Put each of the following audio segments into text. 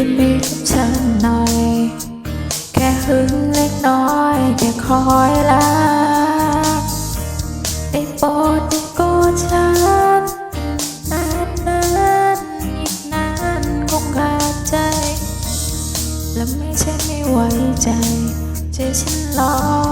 ยินดีกับฉันหน่อย แค่หึงเล็กน้อยแค่คอยรักได้โปรดได้โกอดฉันนานนานอีกนานคงขาดใจ และไม่ใช่ไม่ไว้ใจใจฉันรอ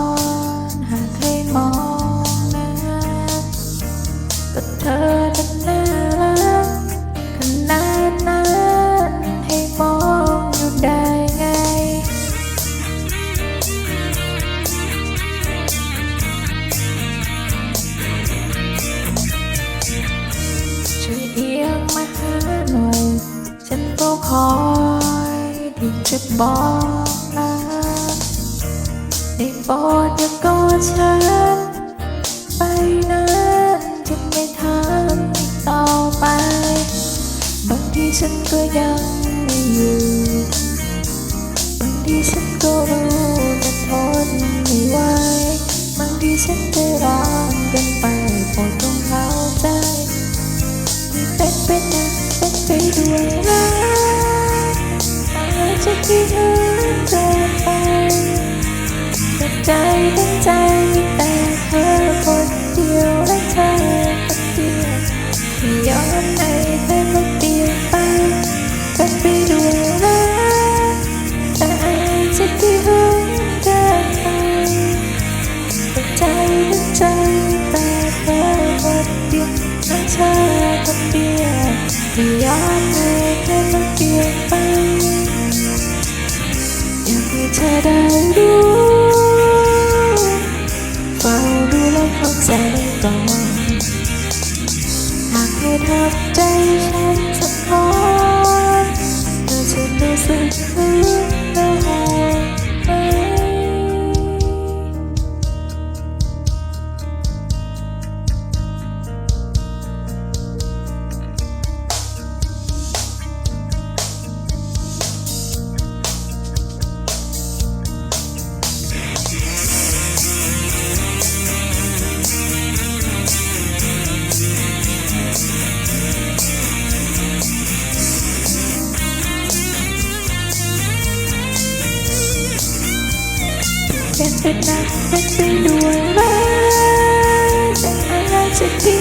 อยที่จะบอกลาได้โปรดอย่ากอดฉัน ไปนั้นจะไม่ทำอีกต่อไป บางทีฉันก็ยังไม่อยู่บางทีฉันก็รู้แต่ทนไม่ไหวบางทีฉันใจร้อนเกินไปโปรดจงเข้าใจที่เป็นไปนะเป็นไปด้วย อาจจะคิดถึงเกินไปแต่ใจทั้งใจมีแต่เธอคนเดียวและเธอคนเดียวที่ยอมให้เธอคนเดียวไปเป็นไปด้วยรักแต่อาจจะคิดถึงเกินไปแต่ใจทั้งใจแต่เธอคนเดียวและเธอคนเดียวที่ยอมให้เธอคนเดียว เธอได้รู้เฝ้าดูแลเข้าใจก่อนหากให้ทำใจฉันสักพอ เป็นไปนะเป็นไปด้วยรักแต่อะไรจะที่